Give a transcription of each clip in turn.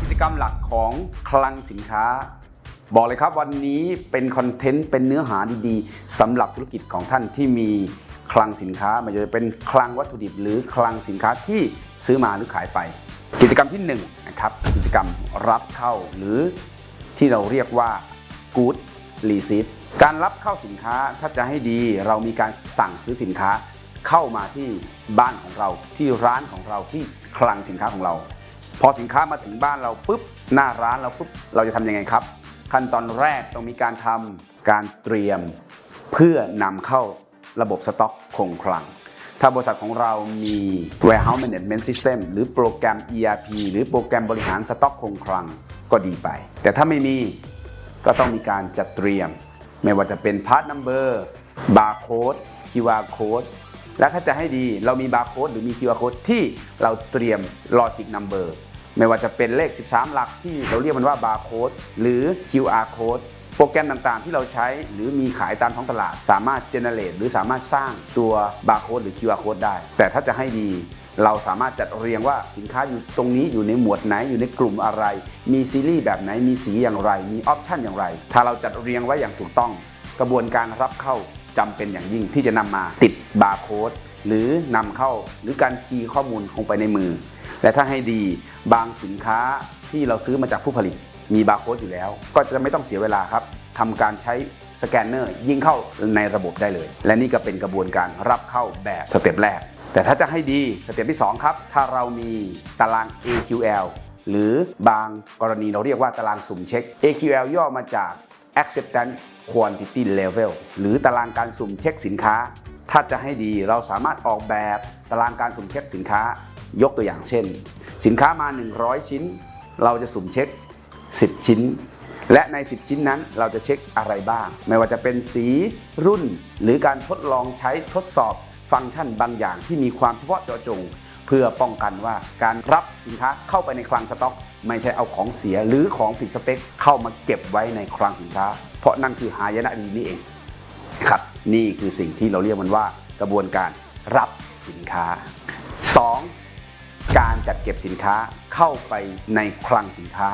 กิจกรรมหลักของคลังสินค้า บอกเลยครับวันนี้เป็นคอนเทนต์เป็นเนื้อหาดีๆสำหรับธุรกิจของท่านที่มีคลังสินค้าไมันจะเป็นคลังวัตถุดิบ หรือคลังสินค้าที่ซื้อมาหรือขายไป กิจกรรมที่1นงนะครับกิจกรรมรับเข้าหรือที่เราเรียกว่า good receipt การรับเข้าสินค้าถ้าจะให้ดีเรามีการสั่งซื้อสินค้าเข้ามาที่บ้านของเราที่ร้านของเราที่คลังสินค้าของเรา พอสินค้ามาถึงบ้านเราปุ๊บหน้าร้านเราปุ๊บเราจะทำยังไงครับ ขั้นตอนแรกต้องมีการทำการเตรียม เพื่อนำเข้าระบบสต็อกคงคลัง ถ้าบริษัทของเรามี warehouse management system หรือโปรแกรม ERP หรือโปรแกรมบริหารสต็อกคงคลังก็ดีไป แต่ถ้าไม่มีก็ต้องมีการจัดเตรียม ไม่ว่าจะเป็น part number barcode QR code และถ้าจะให้ดีเรามี barcode หรือมี QR code ที่เราเตรียม logic number ไม่ว่าจะเป็นเลข 13 หลักที่เราเรียกมันว่า barcode หรือ QR code โปรแกรมต่างๆ ที่เราใช้หรือมีขายตามท้องตลาด สามารถ generate หรือสามารถสร้างตัว barcode หรือ QR code ได้ แต่ถ้าจะให้ดีเราสามารถจัดเรียงว่าสินค้าอยู่ตรงนี้อยู่ในหมวดไหนอยู่ในกลุ่มอะไร มีซีรีส์แบบไหนมีสีอย่างไร มีออปชันอย่างไร ถ้าเราจัดเรียงไว้อย่างถูกต้อง กระบวนการรับเข้าจำเป็นอย่างยิ่งที่จะนำมาติดบาร์โค้ดหรือนำเข้าหรือการคีย์ข้อมูลลงไปในมือ และถ้าให้ดีบางสินค้าที่เราซื้อมาจากผู้ผลิต มีบาร์โค้ดอยู่แล้ว ก็จะไม่ต้องเสียเวลาครับทำการใช้สแกนเนอร์ยิงเข้าในระบบได้เลย และนี่ก็เป็นกระบวนการรับเข้าแบบสเต็ปแรก แต่ถ้าจะให้ดีสเต็ปที่ 2 ครับ ถ้าเรามีตาราง AQL หรือบางกรณีเราเรียกว่าตารางสุ่มเช็ค AQL ย่อมาจาก acceptance quantity level หรือตารางการสุ่มเช็คสินค้า ถ้าจะให้ดีเราสามารถออกแบบตารางการสุ่มเช็คสินค้า ยกตัวอย่างเช่น สินค้ามา 100 ชิ้น เราจะสุ่มเช็ค 10 ชิ้น และใน 10 ชิ้นนั้นเราจะเช็คอะไรบ้าง ไม่ว่าจะเป็นสีรุ่น หรือการทดลองใช้ทดสอบฟังก์ชันบางอย่างที่มีความเฉพาะเจาะจง เพื่อป้องกันว่าการรับสินค้าเข้าไปในคลังสต็อก ไม่ใช่เอาของเสียหรือของผิดสเปคเข้ามาเก็บไว้ในคลังสินค้า เพราะนั่นคือหายนะดีนี่เองครับนี่คือสิ่งที่เราเรียกมันว่ากระบวนการรับสินค้า 2. การจัดเก็บสินค้าเข้าไปในคลังสินค้า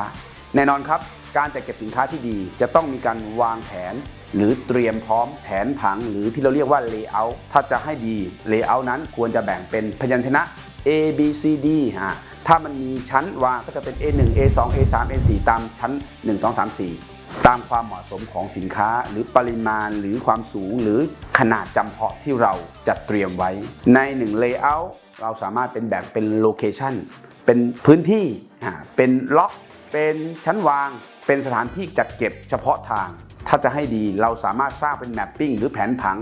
แน่นอนครับ การจัดเก็บสินค้าที่ดีจะต้องมีการวางแผน หรือเตรียมพร้อมแผนผัง หรือที่เราเรียกว่า layout ถ้าจะให้ดี layout นั้นควรจะแบ่งเป็นพยัญชนะ A B C D ฮะถ้ามันมีชั้นวางก็จะเป็น A1 A2 A3 A4 ตามชั้น 1 2 3 4 ตามความเหมาะสมของสินค้า หรือปริมาณหรือความสูงหรือขนาดจำเพาะที่เราจัดเตรียมไว้ ใน 1 layout เราสามารถเป็นแบ่งเป็น location เป็นพื้นที่เป็นล็อก เป็นชั้นวาง เป็นสถานที่จัดเก็บเฉพาะทาง ถ้าจะให้ดีเราสามารถสร้างเป็นแมปปิ้งหรือแผนผัง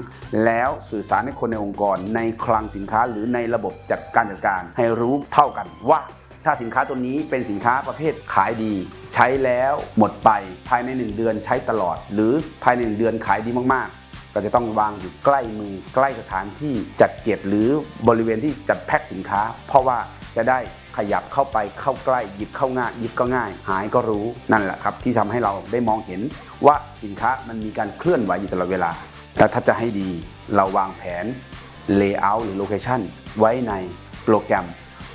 แล้วสื่อสารให้คนในองค์กร ในคลังสินค้าหรือในระบบจัดการจัดการ ให้รู้เท่ากันว่าถ้าสินค้าตัวนี้เป็นสินค้าประเภทขายดี ใช้แล้วหมดไปภายใน 1 เดือนใช้ตลอด หรือภายใน 1 เดือนขายดีมากๆ ก็จะต้องวางอยู่ใกล้มือใกล้สถานที่จัดเก็บหรือบริเวณที่จัดแพ็คสินค้า เพราะว่าจะได้ขยับเข้าไปเข้าใกล้หยิบเข้าง่ายหยิบก็ง่าย หายก็รู้นั่นแหละครับ ที่ทำให้เราได้มองเห็นว่าสินค้ามันมีการเคลื่อนไหวอยู่ตลอดเวลาแต่ถ้าจะให้ดีเราวางแผน Layout หรือ Location ไว้ในโปรแกรม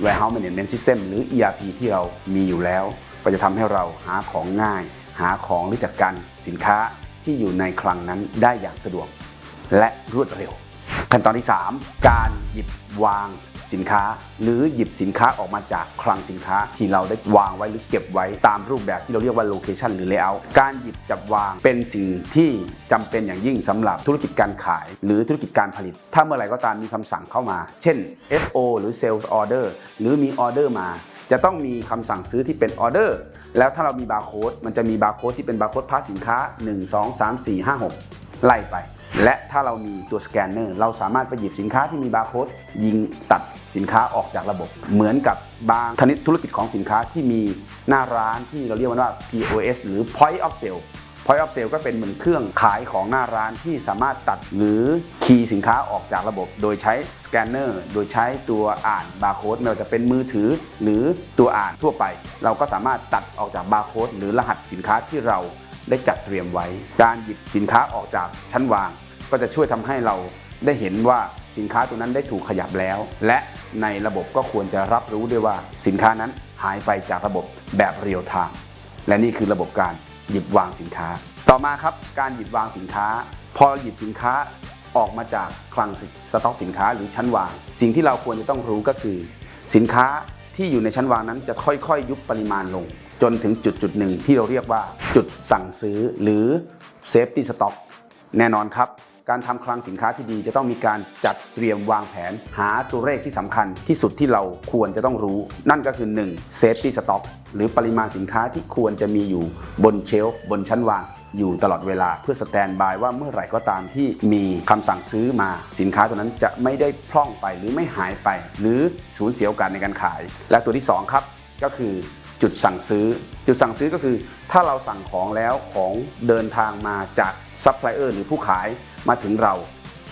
Warehouse Management System หรือ ERP ที่เรามีอยู่แล้ว ก็จะทำให้เราหาของง่าย หาของหรือจัดการสินค้า ที่อยู่ในคลังนั้นได้อย่างสะดวก และรวดเร็ว ขั้นตอนที่ 3 การหยิบวางสินค้า หรือหยิบสินค้าออกมาจากคลังสินค้าที่เราได้วางไว้หรือเก็บไว้ตามรูปแบบที่เราเรียกว่า location หรือ layout การหยิบจับวางเป็นสิ่งที่จำเป็นอย่างยิ่งสำหรับธุรกิจการขาย หรือธุรกิจการผลิต ถ้าเมื่อไหร่ก็ตามมีคำสั่งเข้ามา เช่น SO หรือ Sales Order หรือมีออเดอร์มา จะต้องมีคำสั่งซื้อที่เป็นออเดอร์ แล้วถ้าเรามีบาร์โค้ดมันจะมีบาร์โค้ดที่เป็นบาร์โค้ดพาสสินค้า 1 2 3 4 5 6 ไล่ไป และถ้าเรามีตัวสแกนเนอร์เราสามารถไปหยิบสินค้าที่มีบาร์โค้ดยิงตัดสินค้าออกจากระบบ เหมือนกับบางชนิดธุรกิจของสินค้าที่มีหน้าร้านที่เราเรียกว่า POS หรือ Point of Sale Point of Sale ก็เป็นเหมือนเครื่องขายของหน้าร้านที่สามารถตัดหรือคีย์สินค้าออกจากระบบ โดยใช้สแกนเนอร์โดยใช้ตัวอ่านบาร์โค้ดไม่ว่าจะเป็นมือถือหรือตัวอ่านทั่วไป เราก็สามารถตัดออกจากบาร์โค้ดหรือรหัสสินค้าที่เราได้จัดเตรียมไว้ การหยิบสินค้าออกจากชั้นวาง ก็จะช่วยทำให้เราได้เห็นว่าสินค้าตัวนั้นได้ถูกขยับแล้ว และในระบบก็ควรจะรับรู้ด้วยว่าสินค้านั้นหายไปจากระบบแบบเรียลไทม์และนี่คือระบบการ หยิบวางสินค้า ต่อมาครับการหยิบวางสินค้า พอหยิบสินค้าออกมาจากคลังสต็อกสินค้าหรือชั้นวาง สิ่งที่เราควรจะต้องรู้ก็คือ สินค้าที่อยู่ในชั้นวางนั้นจะค่อยๆ ยุบปริมาณลง จนถึงจุดจุดหนึ่งที่เราเรียกว่า จุดสั่งซื้อหรือเซฟตี้สต็อกแน่นอนครับ การทำคลังสินค้าที่ดีจะต้องมีการจัดเตรียมวางแผน หาตัวเลขที่สำคัญที่สุดที่เราควรจะต้องรู้ นั่นก็คือ 1. Safety Stock หรือปริมาณสินค้าที่ควรจะมีอยู่บนเชลฟ์บนชั้นวางอยู่ตลอดเวลาเพื่อสแตนบายว่าเมื่อไหร่ก็ตามที่มีคำสั่งซื้อมาสินค้าตัวนั้นจะไม่ได้พร่องไปหรือไม่หายไป หรือสูญเสียโอกาสในการขาย และตัวที่สองครับ ก็คือจุดสั่งซื้อ จุดสั่งซื้อก็คือ ถ้าเราสั่งของแล้วของเดินทางมาจากซัพพลายเออร์หรือผู้ขาย มาถึงเรา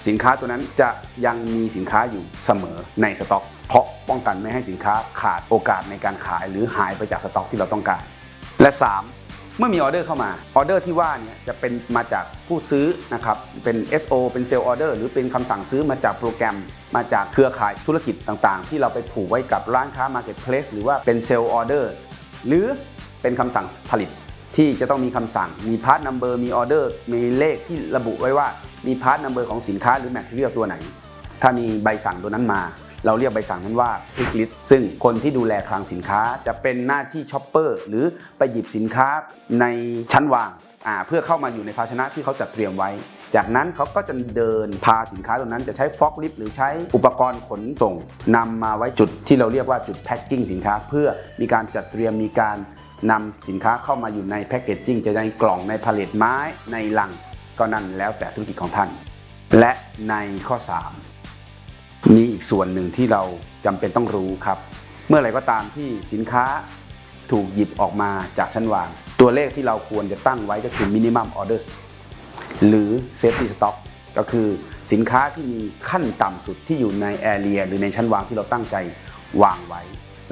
สินค้าตัวนั้นจะยังมีสินค้าอยู่เสมอในสต็อก เพราะป้องกันไม่ให้สินค้าขาดโอกาสในการขาย หรือหายไปจากสต็อกที่เราต้องการ และ 3เมื่อมีออเดอร์เข้ามาออเดอร์ที่ว่าเนี่ยจะเป็นมาจากผู้ซื้อนะครับเป็น SO เป็นเซลล์ออเดอร์หรือเป็นคำสั่งซื้อมาจากโปรแกรม มาจากเครือข่ายธุรกิจต่างๆ ที่เราไปผูกไว้กับร้านค้า Marketplace หรือว่าเป็นเซลล์ออเดอร์หรือเป็นคำสั่งผลิต ที่จะต้องมีคำสั่ง มีพาร์ทนัมเบอร์มีออเดอร์ มีเลขที่ระบุไว้ว่ามีพาร์ทนัมเบอร์ของสินค้าหรือแมทเทียลตัวไหน ถ้ามีใบสั่งตัวนั้นมา เราเรียกใบสั่งนั้นว่า pick list ซึ่งคนที่ดูแลคลังสินค้าจะเป็นหน้าที่ช็อปเปอร์หรือไปหยิบสินค้าในชั้นวางอ่าเพื่อเข้ามาอยู่ในภาชนะที่เขาจัดเตรียมไว้ จากนั้นเขาก็จะเดินพาสินค้าตัวนั้นจะใช้ฟอกลิฟต์หรือใช้อุปกรณ์ขนส่งนำมาไว้จุดที่เราเรียกว่าจุดแพ็คกิ้งสินค้า เพื่อมีการจัดเตรียมมีการ นำสินค้าเข้ามาอยู่ในแพ็กเกจจิ้งจะในกล่องในผลิตไม้ในลังก็นั่นแล้วแต่ธุรกิจของท่าน และในข้อ 3 มีอีกส่วนหนึ่งที่เราจำเป็นต้องรู้ครับ เมื่อไหร่ก็ตามที่สินค้าถูกหยิบออกมาจากชั้นวาง ตัวเลขที่เราควรจะตั้งไว้ก็คือ minimum orders หรือ safety stock ก็คือสินค้าที่มีขั้นต่ำสุดที่อยู่ใน area หรือในชั้นวางที่เราตั้งใจวางไว้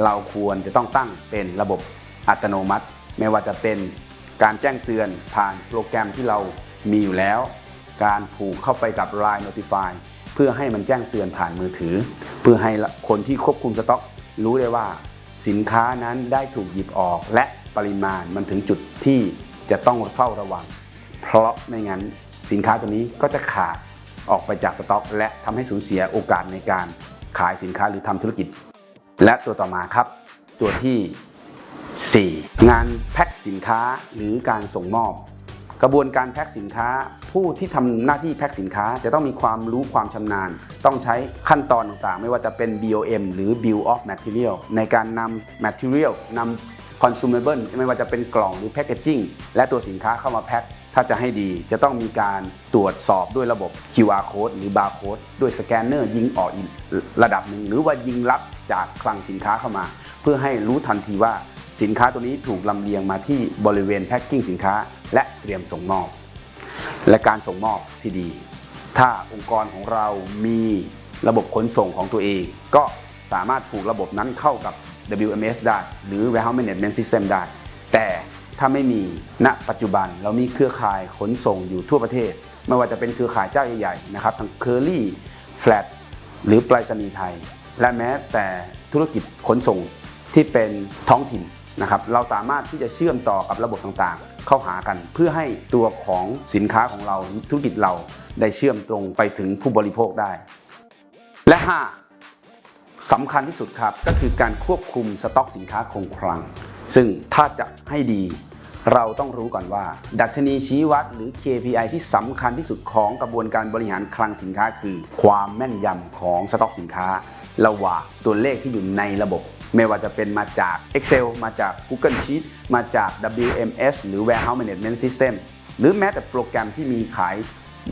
เราควรจะต้องตั้งเป็นระบบ อัตโนมัติ ไม่ว่าจะเป็นการแจ้งเตือนผ่านโปรแกรมที่เรามีอยู่แล้ว การผูกเข้าไปกับ Line Notify เพื่อให้มันแจ้งเตือนผ่านมือถือ เพื่อให้คนที่ควบคุมสต็อก รู้ได้ว่าสินค้านั้นได้ถูกหยิบออก และปริมาณมันถึงจุดที่จะต้องเฝ้าระวัง เพราะไม่งั้นสินค้าตัวนี้ก็จะขาดออกไปจากสต็อก และทำให้สูญเสียโอกาสในการขายสินค้าหรือทำธุรกิจ และตัวต่อมาครับ ตัวที่ 4 งานแพ็คสินค้าหรือการส่งมอบ กระบวนการแพ็คสินค้า ผู้ที่ทำหน้าที่แพ็คสินค้าจะต้องมีความรู้ความชำนาญ ต้องใช้ขั้นตอนต่างๆ ไม่ว่าจะเป็น BOM หรือ Bill of Material ในการนำ Material นำ Consumable ไม่ว่าจะเป็นกล่องหรือ Packaging และตัวสินค้าเข้ามาแพ็คถ้าจะให้ดีจะต้องมีการตรวจสอบด้วยระบบ QR code หรือ barcode ด้วยสแกนเนอร์ยิงออกอีกระดับหนึ่งหรือว่ายิงรับจากคลังสินค้าเข้ามา เพื่อให้รู้ทันทีว่า สินค้าตัวนี้ถูกลำเลียงมาที่บริเวณแพ็คกิ้งสินค้า และเตรียมส่งมอบ และการส่งมอบที่ดี ถ้าองค์กรของเรามีระบบขนส่งของตัวเอง ก็สามารถผูกระบบนั้นเข้ากับ WMS ได้ หรือ Warehouse Management System ได้ แต่ถ้าไม่มีณปัจจุบันเรามีเครือข่ายขนส่งอยู่ทั่วประเทศ ไม่ว่าจะเป็นเครือข่ายเจ้าใหญ่ๆนะครับทั้ง Curly Flat หรือไปรษณีย์ไทย และแม้แต่ธุรกิจขนส่งที่เป็นท้องถิ่น นะครับเราสามารถที่จะเชื่อมต่อกับระบบต่างๆ เข้าหากันเพื่อให้ตัวของสินค้าของเราธุรกิจเราได้เชื่อมตรงไปถึงผู้บริโภคได้ และ 5สำคัญที่สุดครับก็คือการควบคุมสต็อกสินค้าคงคลัง ซึ่งถ้าจะให้ดี เราต้องรู้ก่อนว่า ดัชนีชี้วัดหรือ KPI ที่สำคัญที่สุดของกระบวนการบริหารคลังสินค้า คือ ความแม่นยำของสต็อกสินค้าระหว่างตัวเลขที่อยู่ในระบบ ไม่ว่าจะเป็นมาจาก Excel มาจาก Google Sheet มาจาก WMS หรือ Warehouse Management System หรือแม้แต่โปรแกรมที่มีขาย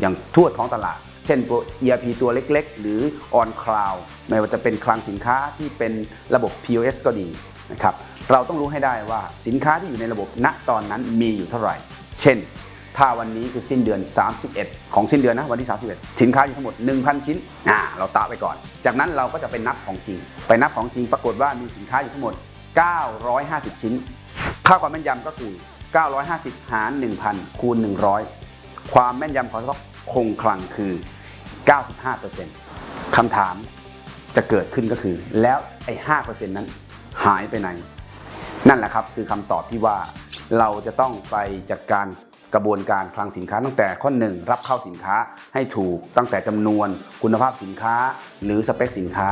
อย่างทั่วท้องตลาด เช่นตัว ERP ตัวเล็กๆ หรือ On Cloud ไม่ว่าจะเป็นคลังสินค้าที่เป็นระบบ POS ก็ดีนะครับเราต้องรู้ให้ได้ว่าสินค้าที่อยู่ในระบบณตอนนั้นมีอยู่เท่าไหร่ เช่น ถ้าวันนี้คือสิ้นเดือน 31 ของสิ้นเดือนนะวันที่ 31 สินค้าอยู่ทั้งหมด 1,000 ชิ้นอ่าเราตะไปก่อน จากนั้นเราก็จะไปนับของจริง ไปนับของจริงปรากฏว่ามีสินค้าอยู่ทั้งหมด 950 ชิ้น ค่าความแม่นยำก็คือ 950 หาร 1,000 คูณ 100 ความแม่นยำของสต็อกคงคลังคือ 95%คำถามจะเกิดขึ้นก็คือ แล้วไอ้5%นั้นหายไปไหน นั่นแหละครับคือคำตอบที่ว่าเราจะต้องไปจัดการ กระบวนการคลังสินค้าตั้งแต่ข้อหนึ่งรับเข้าสินค้าให้ถูกตั้งแต่จำนวนคุณภาพสินค้า หรือสเปคสินค้า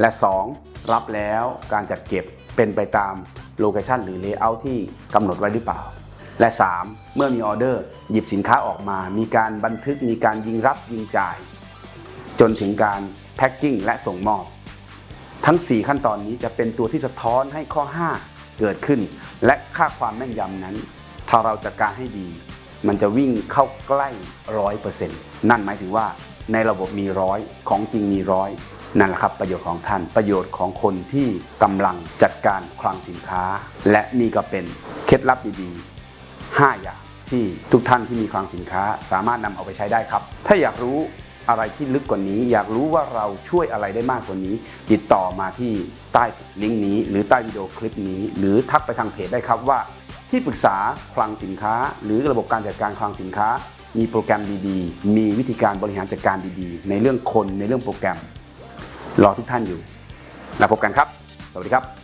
และ 2 รับแล้วการจัดเก็บเป็นไปตามโลเคชันหรือเลเยอร์ที่กำหนดไว้หรือเปล่า และ 3 เมื่อมีออเดอร์หยิบสินค้าออกมา มีการบันทึกมีการยิงรับยิงจ่าย จนถึงการแพ็คกิ้งและส่งมอบ ทั้ง 4 ขั้นตอนนี้จะเป็นตัวที่สะท้อนให้ข้อ 5 เกิดขึ้น และค่าความแม่นยำนั้น ถ้าเราจัดการให้ดี มันจะวิ่งเข้าใกล้ร้อยเปอร์เซ็นต์นั่นหมายถึงว่าในระบบมีร้อยของจริงมีร้อยนั่นแหละครับประโยชน์ของท่านประโยชน์ของคนที่กำลังจัดการคลังสินค้า และนี่ก็เป็นเคล็ดลับดีๆ 5 อย่างที่ทุกท่านที่มีคลังสินค้าสามารถนำเอาไปใช้ได้ครับ ถ้าอยากรู้อะไรที่ลึกกว่านี้ อยากรู้ว่าเราช่วยอะไรได้มากกว่านี้ ติดต่อมาที่ใต้ลิงก์นี้ หรือใต้วิดีโอคลิปนี้ หรือทักไปทางเพจได้ครับว่า ที่ปรึกษาคลังสินค้า หรือระบบการจัดการคลังสินค้า มีโปรแกรมดีๆ มีวิธีการบริหารจัดการดีๆ ในเรื่องคนในเรื่องโปรแกรม รอทุกท่านอยู่แล้วพบกันครับ สวัสดีครับ